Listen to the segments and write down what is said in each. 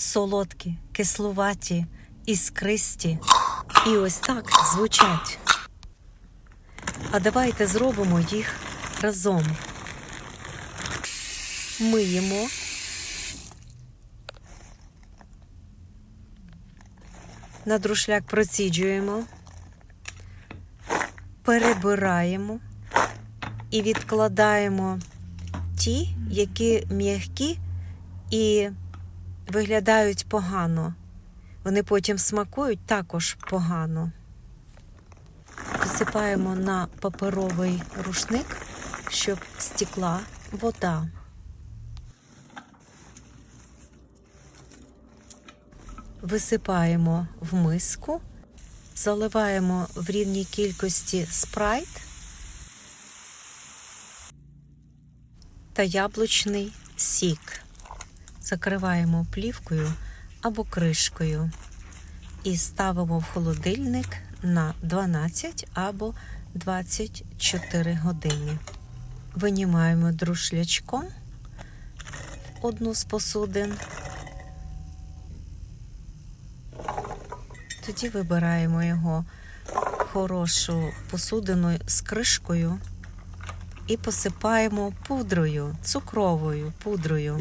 солодкі, кислуваті, іскристі. І ось так звучать. А давайте зробимо їх разом. Миємо. На друшляк проціджуємо, перебираємо і відкладаємо ті, які м'які і виглядають погано. Вони потім смакують також погано. Висипаємо на паперовий рушник, щоб стікла вода. Висипаємо в миску, заливаємо в рівній кількості спрайт та яблучний сік. Закриваємо плівкою або кришкою і ставимо в холодильник на 12 або 24 години. Винімаємо друшлячком одну з посудин. Тоді вибираємо його хорошу посудину з кришкою і посипаємо пудрою, цукровою пудрою.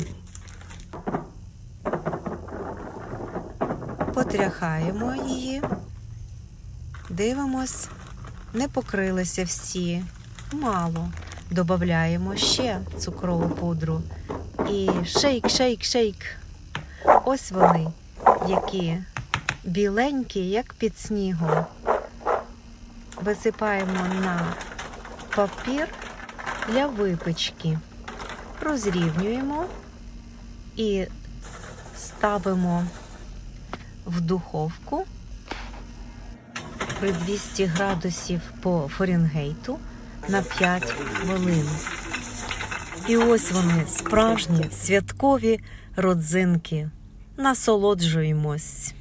Потряхаємо її, дивимось, не покрилися всі, мало. Додаємо ще цукрову пудру. І шейк, шейк, шейк. Ось вони, які біленькі, як під снігом. Висипаємо на папір для випечки. Розрівнюємо і ставимо в духовку при 200 градусів по Фаренгейту на 5 хвилин. І ось вони, справжні святкові родзинки. Насолоджуємось.